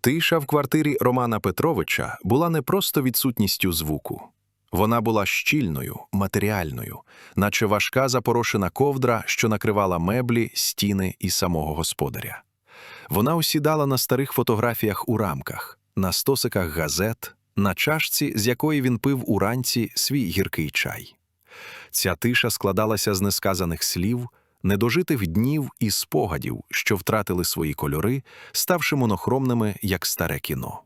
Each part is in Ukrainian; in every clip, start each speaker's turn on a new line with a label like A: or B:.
A: Тиша в квартирі Романа Петровича була не просто відсутністю звуку. Вона була щільною, матеріальною, наче важка запорошена ковдра, що накривала меблі, стіни і самого господаря. Вона осідала на старих фотографіях у рамках, на стосиках газет, на чашці, з якої він пив уранці свій гіркий чай. Ця тиша складалася з несказаних слів, недожитих днів і спогадів, що втратили свої кольори, ставши монохромними, як старе кіно.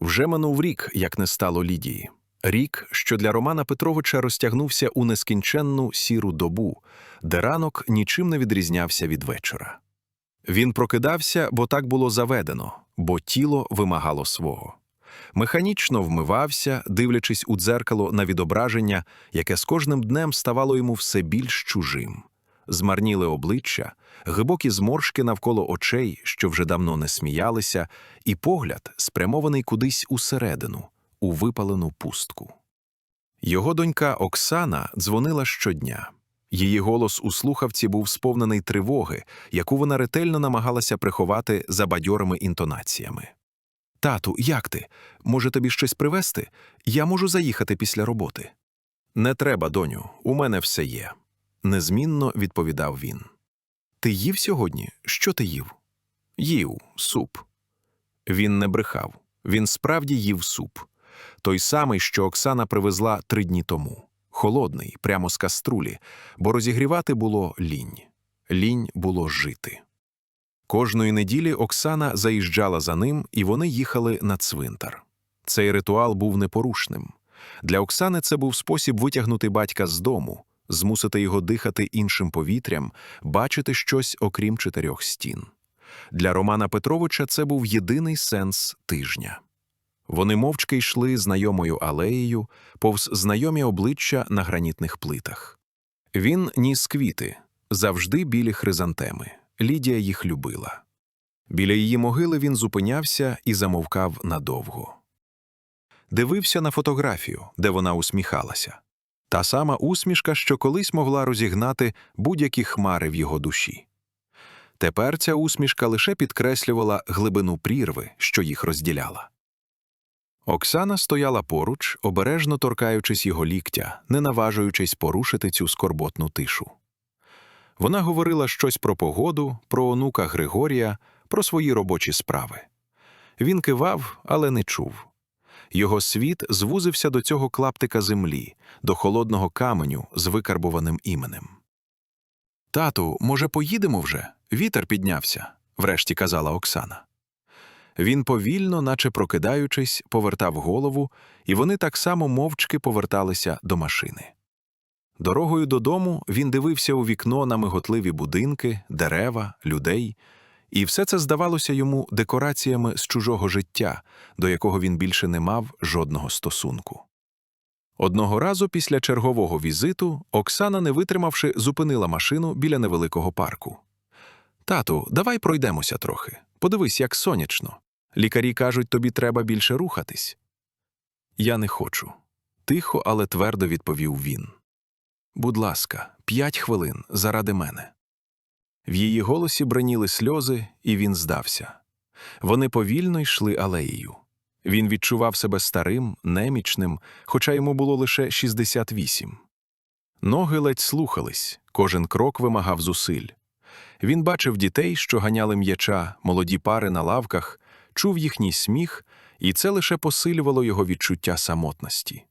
A: Вже минув рік, як не стало Лідії. Рік, що для Романа Петровича розтягнувся у нескінченну сіру добу, де ранок нічим не відрізнявся від вечора. Він прокидався, бо так було заведено, бо тіло вимагало свого. Механічно вмивався, дивлячись у дзеркало на відображення, яке з кожним днем ставало йому все більш чужим. Змарніли обличчя, глибокі зморшки навколо очей, що вже давно не сміялися, і погляд, спрямований кудись усередину, у випалену пустку. Його донька Оксана дзвонила щодня. Її голос у слухавці був сповнений тривоги, яку вона ретельно намагалася приховати за бадьорими інтонаціями. Тату, як ти? Може, тобі щось привезти? Я можу заїхати після роботи. Не треба, доню, у мене все є. Незмінно відповідав він. Ти їв сьогодні? Що ти їв? Їв суп. Він не брехав. Він справді їв суп. Той самий, що Оксана привезла три дні тому. Холодний, прямо з каструлі, бо розігрівати було лінь. Лінь було жити. Кожної неділі Оксана заїжджала за ним, і вони їхали на цвинтар. Цей ритуал був непорушним. Для Оксани це був спосіб витягнути батька з дому, змусити його дихати іншим повітрям, бачити щось окрім чотирьох стін. Для Романа Петровича це був єдиний сенс тижня. Вони мовчки йшли знайомою алеєю, повз знайомі обличчя на гранітних плитах. Він ніс квіти, завжди білі хризантеми. Лідія їх любила. Біля її могили він зупинявся і замовкав надовго. Дивився на фотографію, де вона усміхалася. Та сама усмішка, що колись могла розігнати будь-які хмари в його душі. Тепер ця усмішка лише підкреслювала глибину прірви, що їх розділяла. Оксана стояла поруч, обережно торкаючись його ліктя, не наважуючись порушити цю скорботну тишу. Вона говорила щось про погоду, про онука Григорія, про свої робочі справи. Він кивав, але не чув. Його світ звузився до цього клаптика землі, до холодного каменю з викарбуваним іменем. Тату, може, поїдемо вже? Вітер піднявся, врешті казала Оксана. Він повільно, наче прокидаючись, повертав голову, і вони так само мовчки поверталися до машини. Дорогою додому він дивився у вікно на миготливі будинки, дерева, людей, і все це здавалося йому декораціями з чужого життя, до якого він більше не мав жодного стосунку. Одного разу після чергового візиту Оксана, не витримавши, зупинила машину біля невеликого парку. Тату, давай пройдемося трохи. Подивись, як сонячно. Лікарі кажуть, тобі треба більше рухатись. Я не хочу. Тихо, але твердо відповів він. Будь ласка, п'ять хвилин заради мене. В її голосі браніли сльози, і він здався. Вони повільно йшли алеєю. Він відчував себе старим, немічним, хоча йому було лише 68. Ноги ледь слухались, кожен крок вимагав зусиль. Він бачив дітей, що ганяли м'яча, молоді пари на лавках, чув їхній сміх, і це лише посилювало його відчуття самотності.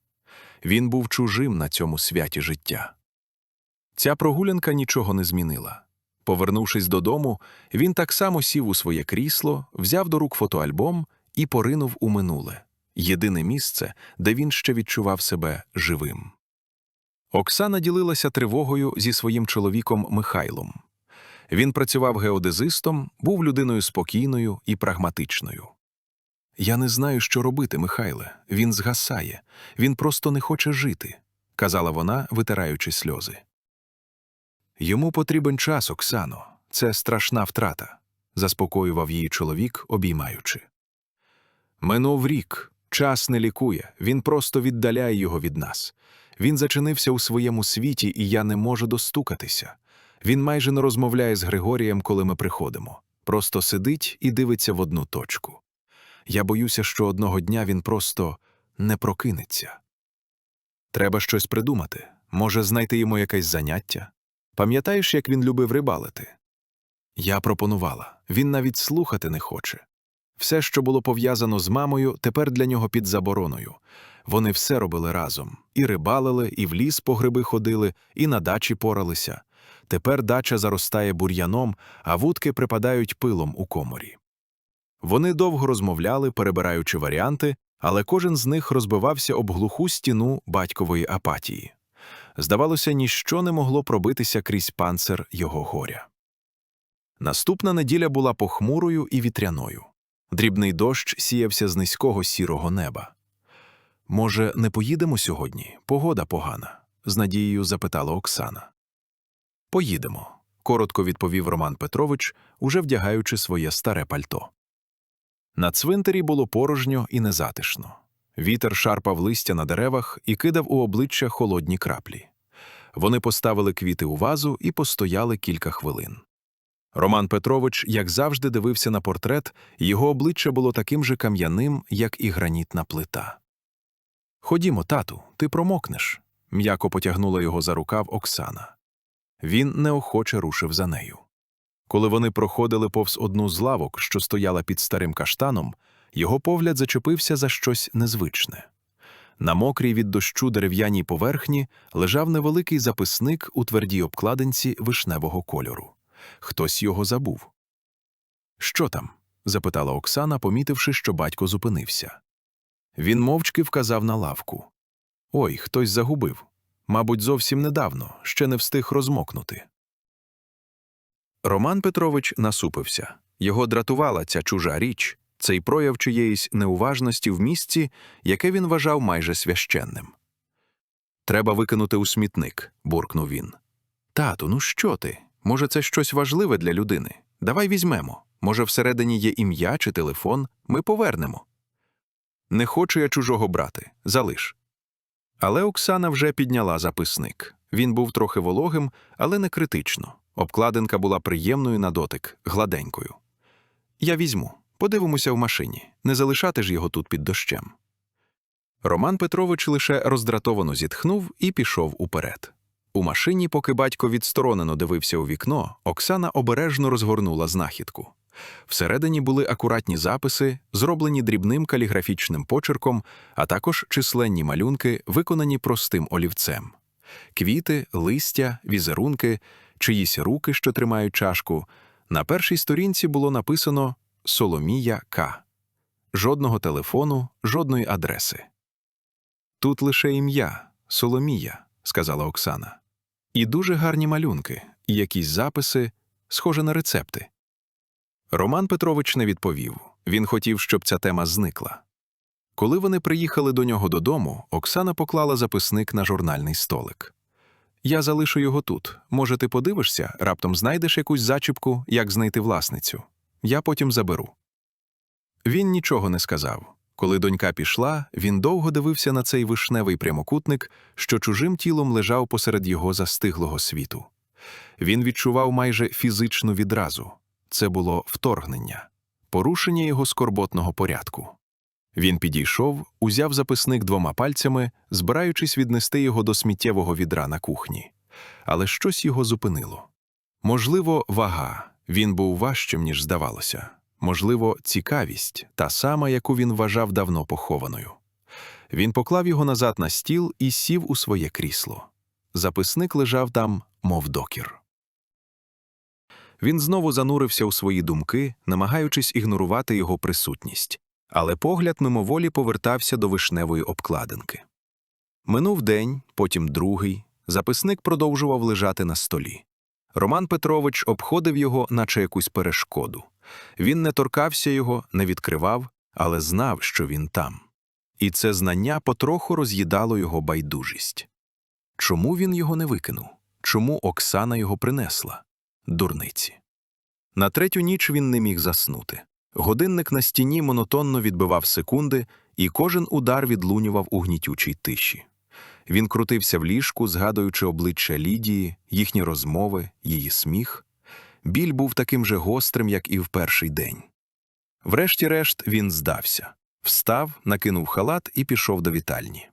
A: Він був чужим на цьому святі життя. Ця прогулянка нічого не змінила. Повернувшись додому, він так само сів у своє крісло, взяв до рук фотоальбом і поринув у минуле єдине місце, де він ще відчував себе живим. Оксана ділилася тривогою зі своїм чоловіком Михайлом. Він працював геодезистом, був людиною спокійною і прагматичною. Я не знаю, що робити, Михайле. Він згасає, він просто не хоче жити, казала вона, витираючи сльози. Йому потрібен час, Оксано, це страшна втрата, заспокоював її чоловік, обіймаючи. Минув рік, час не лікує, він просто віддаляє його від нас. Він зачинився у своєму світі, і я не можу достукатися. Він майже не розмовляє з Григорієм, коли ми приходимо. Просто сидить і дивиться в одну точку. Я боюся, що одного дня він просто не прокинеться. Треба щось придумати. Може, знайти йому якесь заняття? Пам'ятаєш, як він любив рибалити? Я пропонувала. Він навіть слухати не хоче. Все, що було пов'язано з мамою, тепер для нього під забороною. Вони все робили разом і рибалили, і в ліс по гриби ходили, і на дачі поралися. Тепер дача заростає бур'яном, а вудки припадають пилом у коморі. Вони довго розмовляли, перебираючи варіанти, але кожен з них розбивався об глуху стіну батькової апатії. Здавалося, ніщо не могло пробитися крізь панцир його горя. Наступна неділя була похмурою і вітряною. Дрібний дощ сіявся з низького сірого неба. Може, не поїдемо сьогодні? Погода погана, з надією запитала Оксана. Поїдемо, коротко відповів Роман Петрович, уже вдягаючи своє старе пальто. На цвинтарі було порожньо і незатишно. Вітер шарпав листя на деревах і кидав у обличчя холодні краплі. Вони поставили квіти у вазу і постояли кілька хвилин. Роман Петрович, як завжди, дивився на портрет, його обличчя було таким же кам'яним, як і гранітна плита. Ходімо, тату, ти промокнеш, м'яко потягнула його за рукав Оксана. Він неохоче рушив за нею. Коли вони проходили повз одну з лавок, що стояла під старим каштаном, його погляд зачепився за щось незвичне. На мокрій від дощу дерев'яній поверхні лежав невеликий записник у твердій обкладинці вишневого кольору. Хтось його забув. Що там? запитала Оксана, помітивши, що батько зупинився. Він мовчки вказав на лавку. Ой, хтось загубив. Мабуть, зовсім недавно, ще не встиг розмокнути. Роман Петрович насупився. Його дратувала ця чужа річ, цей прояв чиєїсь неуважності в місці, яке він вважав майже священним. Треба викинути у смітник, буркнув він. Тату, ну що ти? Може, це щось важливе для людини? Давай візьмемо. Може, всередині є ім'я чи телефон, ми повернемо. Не хочу я чужого брати, залиш. Але Оксана вже підняла записник. Він був трохи вологим, але не критично. Обкладинка була приємною на дотик, гладенькою. Я візьму, подивимося в машині, не залишати ж його тут під дощем. Роман Петрович лише роздратовано зітхнув і пішов уперед. У машині, поки батько відсторонено дивився у вікно, Оксана обережно розгорнула знахідку. Всередині були акуратні записи, зроблені дрібним каліграфічним почерком, а також численні малюнки, виконані простим олівцем. Квіти, листя, візерунки, чиїсь руки, що тримають чашку. На першій сторінці було написано Соломія К. Жодного телефону, жодної адреси. Тут лише ім'я Соломія, сказала Оксана. І дуже гарні малюнки, і якісь записи, схоже на рецепти. Роман Петрович не відповів. Він хотів, щоб ця тема зникла. Коли вони приїхали до нього додому, Оксана поклала записник на журнальний столик. Я залишу його тут. Може, ти подивишся, раптом знайдеш якусь зачіпку, як знайти власницю. Я потім заберу. Він нічого не сказав. Коли донька пішла, він довго дивився на цей вишневий прямокутник, що чужим тілом лежав посеред його застиглого світу. Він відчував майже фізичну відразу це було вторгнення, порушення його скорботного порядку. Він підійшов, узяв записник двома пальцями, збираючись віднести його до сміттєвого відра на кухні. Але щось його зупинило. Можливо, вага він був важчим, ніж здавалося. Можливо, цікавість, та сама, яку він вважав давно похованою. Він поклав його назад на стіл і сів у своє крісло. Записник лежав там, мов докір. Він знову занурився у свої думки, намагаючись ігнорувати його присутність, але погляд мимоволі повертався до вишневої обкладинки. Минув день, потім другий, записник продовжував лежати на столі. Роман Петрович обходив його, наче якусь перешкоду. Він не торкався його, не відкривав, але знав, що він там. І це знання потроху роз'їдало його байдужість. Чому він його не викинув? Чому Оксана його принесла? Дурниці. На третю ніч він не міг заснути. Годинник на стіні монотонно відбивав секунди, і кожен удар відлунював у гнітючій тиші. Він крутився в ліжку, згадуючи обличчя Лідії, їхні розмови, її сміх. Біль був таким же гострим, як і в перший день. Врешті-решт він здався, встав, накинув халат і пішов до вітальні.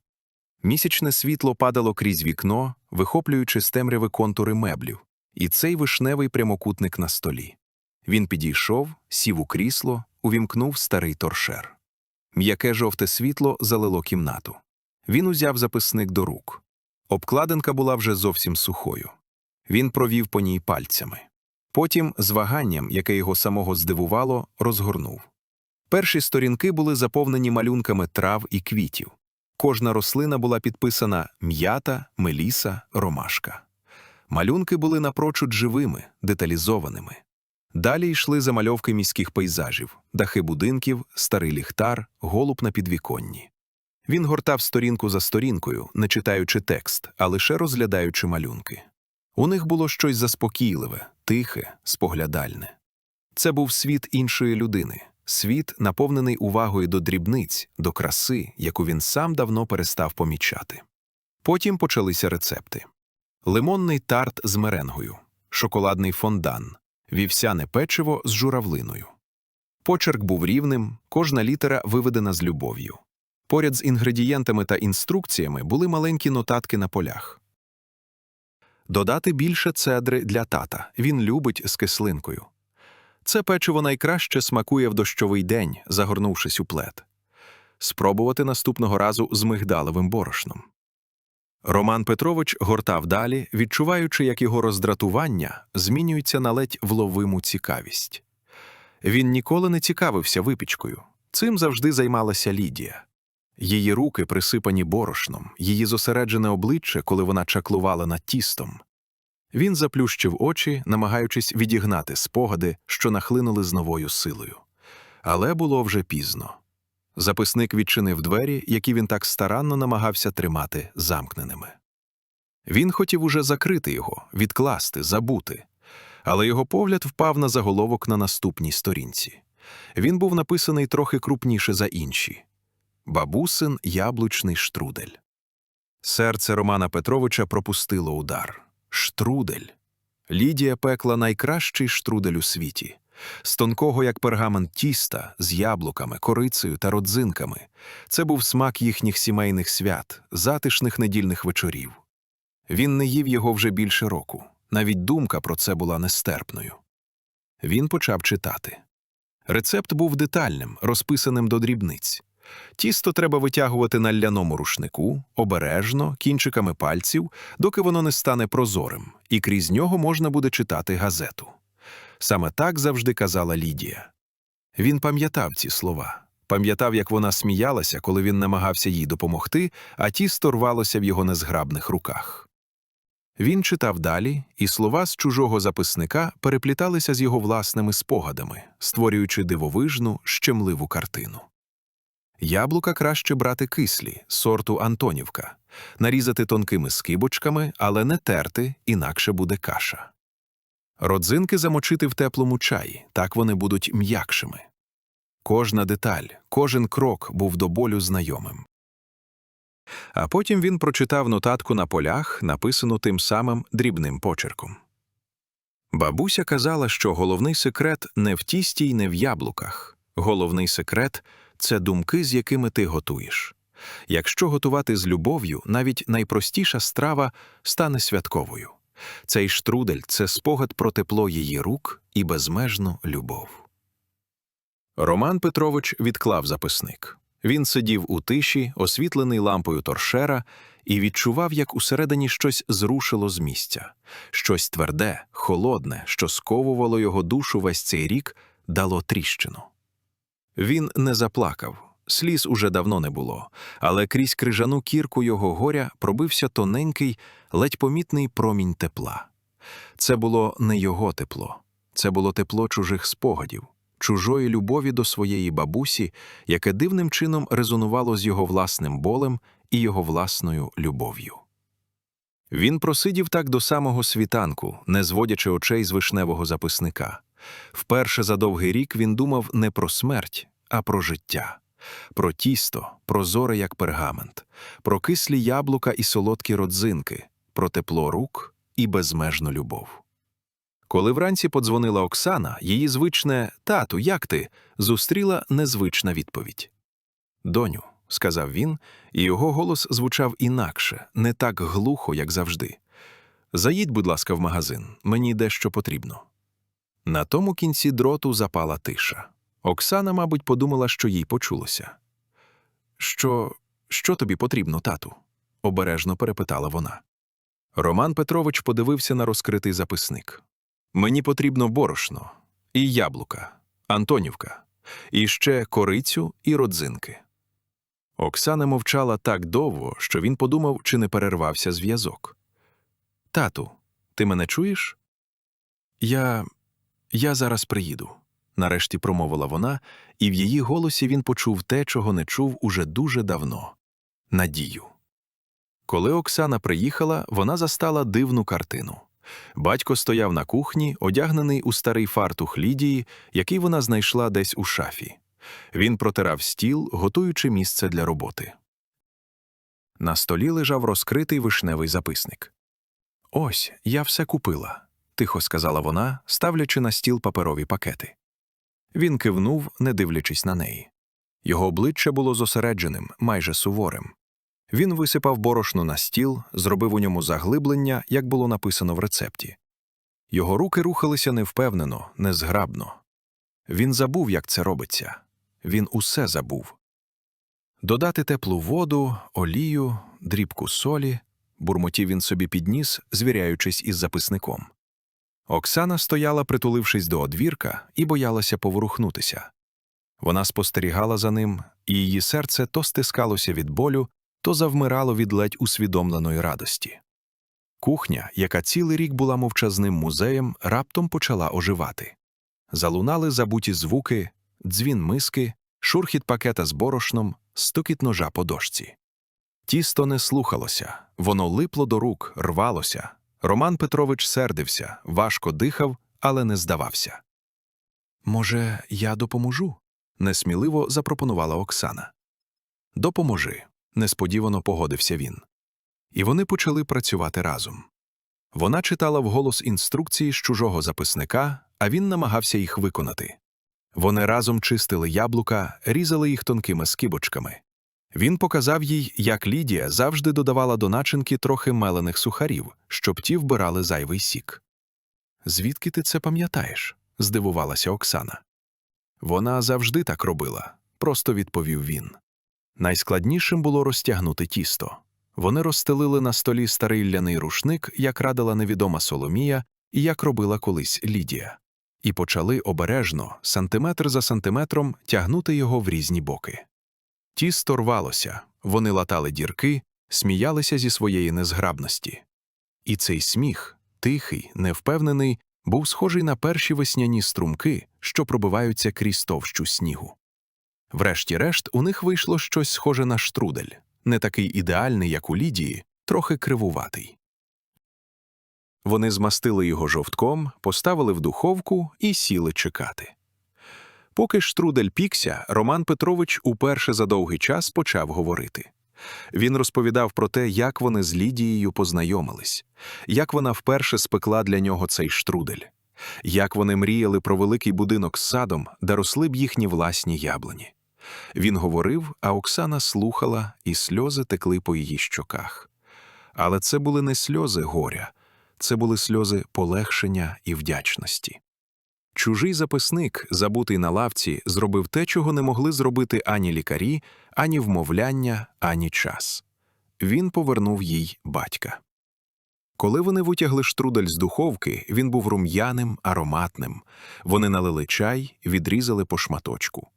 A: Місячне світло падало крізь вікно, вихоплюючи з темряви контури меблів, і цей вишневий прямокутник на столі. Він підійшов, сів у крісло, увімкнув старий торшер. М'яке жовте світло залило кімнату. Він узяв записник до рук. Обкладинка була вже зовсім сухою. Він провів по ній пальцями. Потім, з ваганням, яке його самого здивувало, розгорнув. Перші сторінки були заповнені малюнками трав і квітів. Кожна рослина була підписана м'ята, меліса, ромашка. Малюнки були напрочуд живими, деталізованими. Далі йшли замальовки міських пейзажів, дахи будинків, старий ліхтар, голуб на підвіконні. Він гортав сторінку за сторінкою, не читаючи текст, а лише розглядаючи малюнки. У них було щось заспокійливе, тихе, споглядальне. Це був світ іншої людини, світ, наповнений увагою до дрібниць, до краси, яку він сам давно перестав помічати. Потім почалися рецепти: лимонний тарт з меренгою, шоколадний фондан, вівсяне печиво з журавлиною. Почерк був рівним, кожна літера виведена з любов'ю. Поряд з інгредієнтами та інструкціями були маленькі нотатки на полях. Додати більше цедри для тата. Він любить з кислинкою. Це печиво найкраще смакує в дощовий день, загорнувшись у плед. Спробувати наступного разу з мигдалевим борошном. Роман Петрович гортав далі, відчуваючи, як його роздратування змінюється на ледь вловиму цікавість. Він ніколи не цікавився випічкою. Цим завжди займалася Лідія. Її руки присипані борошном, її зосереджене обличчя, коли вона чаклувала над тістом. Він заплющив очі, намагаючись відігнати спогади, що нахлинули з новою силою. Але було вже пізно. Записник відчинив двері, які він так старанно намагався тримати замкненими. Він хотів уже закрити його, відкласти, забути, але його погляд впав на заголовок на наступній сторінці. Він був написаний трохи крупніше за інші Бабусин яблучний штрудель. Серце Романа Петровича пропустило удар. Штрудель. Лідія пекла найкращий штрудель у світі. З тонкого, як пергамент тіста, з яблуками, корицею та родзинками. Це був смак їхніх сімейних свят, затишних недільних вечорів. Він не їв його вже більше року. Навіть думка про це була нестерпною. Він почав читати. Рецепт був детальним, розписаним до дрібниць. Тісто треба витягувати на ляному рушнику, обережно, кінчиками пальців, доки воно не стане прозорим, і крізь нього можна буде читати газету. Саме так завжди казала Лідія. Він пам'ятав ці слова, пам'ятав, як вона сміялася, коли він намагався їй допомогти, а тісто рвалося в його незграбних руках. Він читав далі, і слова з чужого записника перепліталися з його власними спогадами, створюючи дивовижну, щемливу картину. Яблука краще брати кислі, сорту Антонівка, нарізати тонкими скибочками, але не терти, інакше буде каша. Родзинки замочити в теплому чаї, так вони будуть м'якшими. Кожна деталь, кожен крок був до болю знайомим. А потім він прочитав нотатку на полях, написану тим самим дрібним почерком. Бабуся казала, що головний секрет не в тісті й не в яблуках. Головний секрет це думки, з якими ти готуєш. Якщо готувати з любов'ю, навіть найпростіша страва стане святковою. Цей штрудель це спогад про тепло її рук і безмежну любов. Роман Петрович відклав записник. Він сидів у тиші, освітлений лампою торшера, і відчував, як усередині щось зрушило з місця. Щось тверде, холодне, що сковувало його душу весь цей рік, дало тріщину. Він не заплакав, сліз уже давно не було, але крізь крижану кірку його горя пробився тоненький, ледь помітний промінь тепла. Це було не його тепло, це було тепло чужих спогадів, чужої любові до своєї бабусі, яке дивним чином резонувало з його власним болем і його власною любов'ю. Він просидів так до самого світанку, не зводячи очей з вишневого записника. Вперше за довгий рік він думав не про смерть, а про життя, про тісто, прозоре як пергамент, про кислі яблука і солодкі родзинки, про тепло рук і безмежну любов. Коли вранці подзвонила Оксана, її звичне тату, як ти? зустріла незвична відповідь. Доню, сказав він, і його голос звучав інакше, не так глухо, як завжди. Заїдь, будь ласка, в магазин, мені дещо потрібно. На тому кінці дроту запала тиша. Оксана, мабуть, подумала, що їй почулося. Що, що тобі потрібно, тату? обережно перепитала вона. Роман Петрович подивився на розкритий записник. Мені потрібно борошно, і яблука, Антонівка, і ще корицю і родзинки. Оксана мовчала так довго, що він подумав, чи не перервався зв'язок. Тату, ти мене чуєш? Я. я зараз приїду, нарешті промовила вона, і в її голосі він почув те, чого не чув уже дуже давно надію. Коли Оксана приїхала, вона застала дивну картину. Батько стояв на кухні, одягнений у старий фартух Лідії, який вона знайшла десь у шафі. Він протирав стіл, готуючи місце для роботи. На столі лежав розкритий вишневий записник. Ось, я все купила, тихо сказала вона, ставлячи на стіл паперові пакети. Він кивнув, не дивлячись на неї. Його обличчя було зосередженим, майже суворим. Він висипав борошно на стіл, зробив у ньому заглиблення, як було написано в рецепті. Його руки рухалися невпевнено, незграбно. Він забув, як це робиться. Він усе забув. Додати теплу воду, олію, дрібку солі, бурмотів він собі підніс, звіряючись із записником. Оксана стояла, притулившись до одвірка, і боялася поворухнутися. Вона спостерігала за ним, і її серце то стискалося від болю, то завмирало від ледь усвідомленої радості. Кухня, яка цілий рік була мовчазним музеєм, раптом почала оживати. Залунали забуті звуки, дзвін миски, шурхіт пакета з борошном, стукіт ножа по дошці. Тісто не слухалося, воно липло до рук, рвалося. Роман Петрович сердився, важко дихав, але не здавався. Може, я допоможу? несміливо запропонувала Оксана. Допоможи, несподівано погодився він. І вони почали працювати разом. Вона читала вголос інструкції з чужого записника, а він намагався їх виконати. Вони разом чистили яблука, різали їх тонкими скибочками. Він показав їй, як Лідія завжди додавала до начинки трохи мелених сухарів, щоб ті вбирали зайвий сік. Звідки ти це пам'ятаєш? здивувалася Оксана. Вона завжди так робила, просто відповів він. Найскладнішим було розтягнути тісто. Вони розстелили на столі старий ляний рушник, як радила невідома Соломія і як робила колись Лідія, і почали обережно, сантиметр за сантиметром, тягнути його в різні боки. Тісто рвалося, вони латали дірки, сміялися зі своєї незграбності. І цей сміх, тихий, невпевнений, був схожий на перші весняні струмки, що пробиваються крізь товщу снігу. Врешті-решт, у них вийшло щось схоже на штрудель, не такий ідеальний, як у Лідії, трохи кривуватий. Вони змастили його жовтком, поставили в духовку і сіли чекати. Поки штрудель пікся, Роман Петрович уперше за довгий час почав говорити. Він розповідав про те, як вони з Лідією познайомились, як вона вперше спекла для нього цей штрудель, як вони мріяли про великий будинок з садом, де росли б їхні власні яблуні. Він говорив, а Оксана слухала, і сльози текли по її щоках. Але це були не сльози горя, це були сльози полегшення і вдячності. Чужий записник, забутий на лавці, зробив те, чого не могли зробити ані лікарі, ані вмовляння, ані час. Він повернув їй батька. Коли вони витягли штрудель з духовки, він був рум'яним, ароматним. Вони налили чай, відрізали по шматочку.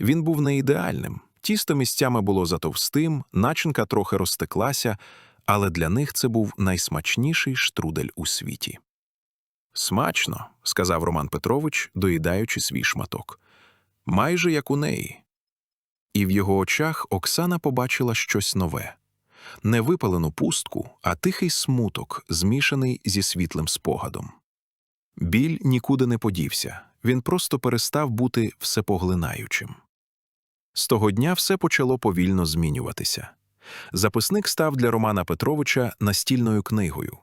A: Він був не ідеальним. Тісто місцями було затовстим, начинка трохи розтеклася, але для них це був найсмачніший штрудель у світі. Смачно, сказав Роман Петрович, доїдаючи свій шматок. Майже як у неї. І в його очах Оксана побачила щось нове не випалену пустку, а тихий смуток, змішаний зі світлим спогадом. Біль нікуди не подівся, він просто перестав бути всепоглинаючим. З того дня все почало повільно змінюватися. Записник став для Романа Петровича настільною книгою.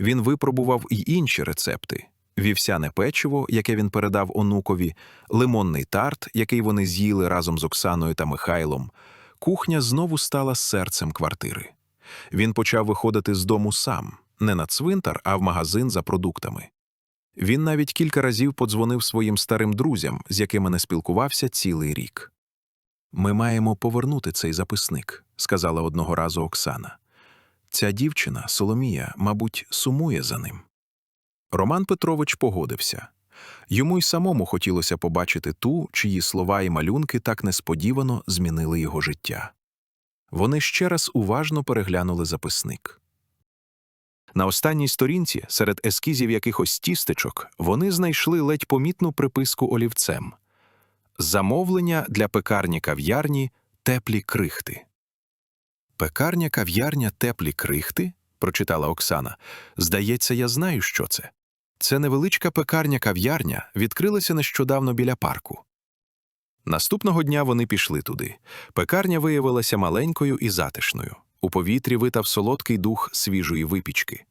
A: Він випробував і інші рецепти, вівсяне печиво, яке він передав онукові, лимонний тарт, який вони з'їли разом з Оксаною та Михайлом. Кухня знову стала серцем квартири. Він почав виходити з дому сам, не на цвинтар, а в магазин за продуктами. Він навіть кілька разів подзвонив своїм старим друзям, з якими не спілкувався цілий рік. Ми маємо повернути цей записник, сказала одного разу Оксана. Ця дівчина, Соломія, мабуть, сумує за ним. Роман Петрович погодився. Йому й самому хотілося побачити ту, чиї слова і малюнки так несподівано змінили його життя. Вони ще раз уважно переглянули записник. На останній сторінці, серед ескізів якихось тістечок, вони знайшли ледь помітну приписку олівцем Замовлення для пекарні кав'ярні теплі крихти. Пекарня кав'ярня теплі крихти? прочитала Оксана. Здається, я знаю, що це. Це невеличка пекарня кав'ярня відкрилася нещодавно біля парку. Наступного дня вони пішли туди. Пекарня виявилася маленькою і затишною. У повітрі витав солодкий дух свіжої випічки.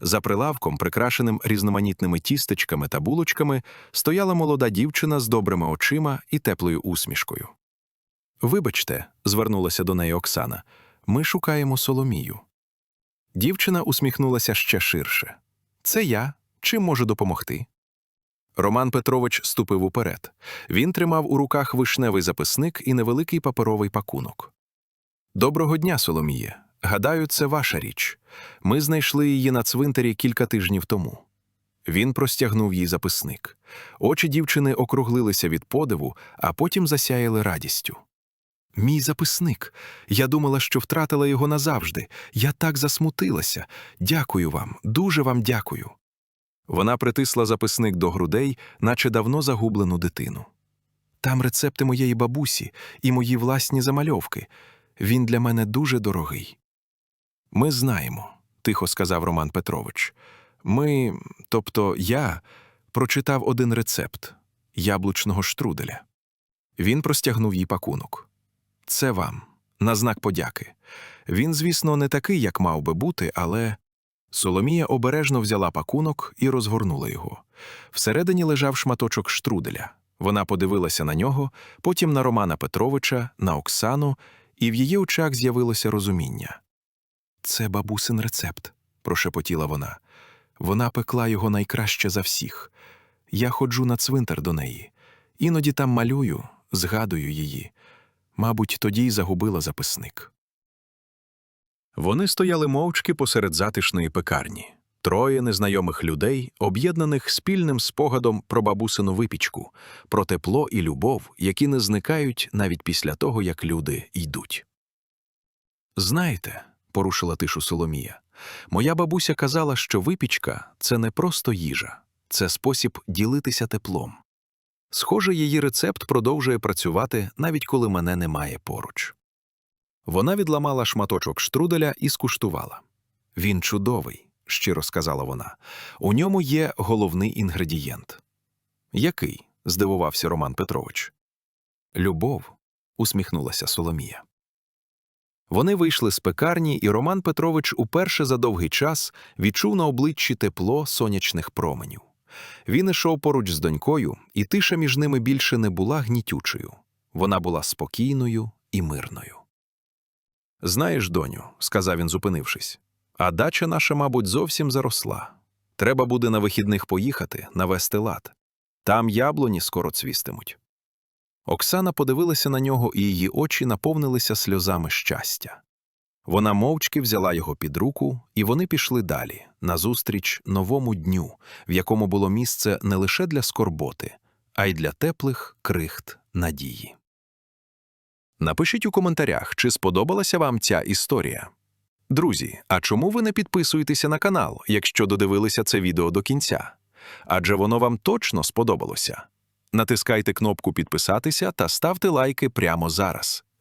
A: За прилавком, прикрашеним різноманітними тістечками та булочками, стояла молода дівчина з добрими очима і теплою усмішкою. Вибачте, звернулася до неї Оксана, ми шукаємо Соломію. Дівчина усміхнулася ще ширше. Це я. Чим можу допомогти? Роман Петрович ступив уперед. Він тримав у руках вишневий записник і невеликий паперовий пакунок. Доброго дня, Соломіє. Гадаю, це ваша річ. Ми знайшли її на цвинтарі кілька тижнів тому. Він простягнув їй записник. Очі дівчини округлилися від подиву, а потім засяяли радістю. Мій записник. Я думала, що втратила його назавжди. Я так засмутилася. Дякую вам, дуже вам дякую. Вона притисла записник до грудей, наче давно загублену дитину. Там рецепти моєї бабусі і мої власні замальовки. Він для мене дуже дорогий. Ми знаємо, тихо сказав Роман Петрович. Ми, тобто я, прочитав один рецепт яблучного штруделя. Він простягнув їй пакунок. Це вам, на знак подяки. Він, звісно, не такий, як мав би бути, але. Соломія обережно взяла пакунок і розгорнула його. Всередині лежав шматочок штруделя. Вона подивилася на нього, потім на Романа Петровича, на Оксану, і в її очах з'явилося розуміння. Це бабусин рецепт, прошепотіла вона. Вона пекла його найкраще за всіх. Я ходжу на цвинтар до неї. Іноді там малюю, згадую її. Мабуть, тоді й загубила записник. Вони стояли мовчки посеред затишної пекарні. Троє незнайомих людей, об'єднаних спільним спогадом про бабусину випічку, про тепло і любов, які не зникають навіть після того, як люди йдуть. Знаєте, порушила тишу Соломія, моя бабуся казала, що випічка це не просто їжа, це спосіб ділитися теплом. Схоже, її рецепт продовжує працювати, навіть коли мене немає поруч. Вона відламала шматочок штруделя і скуштувала. Він чудовий, щиро сказала вона. У ньому є головний інгредієнт. Який? здивувався Роман Петрович. Любов, усміхнулася Соломія. Вони вийшли з пекарні, і Роман Петрович уперше за довгий час відчув на обличчі тепло сонячних променів. Він ішов поруч з донькою, і тиша між ними більше не була гнітючою. Вона була спокійною і мирною. Знаєш, доню, сказав він, зупинившись, а дача наша, мабуть, зовсім заросла. Треба буде на вихідних поїхати, навести лад. Там яблуні скоро цвістимуть. Оксана подивилася на нього, і її очі наповнилися сльозами щастя. Вона мовчки взяла його під руку, і вони пішли далі, назустріч новому дню, в якому було місце не лише для скорботи, а й для теплих крихт надії. Напишіть у коментарях, чи сподобалася вам ця історія. Друзі, а чому ви не підписуєтеся на канал, якщо додивилися це відео до кінця? Адже воно вам точно сподобалося. Натискайте кнопку підписатися та ставте лайки прямо зараз.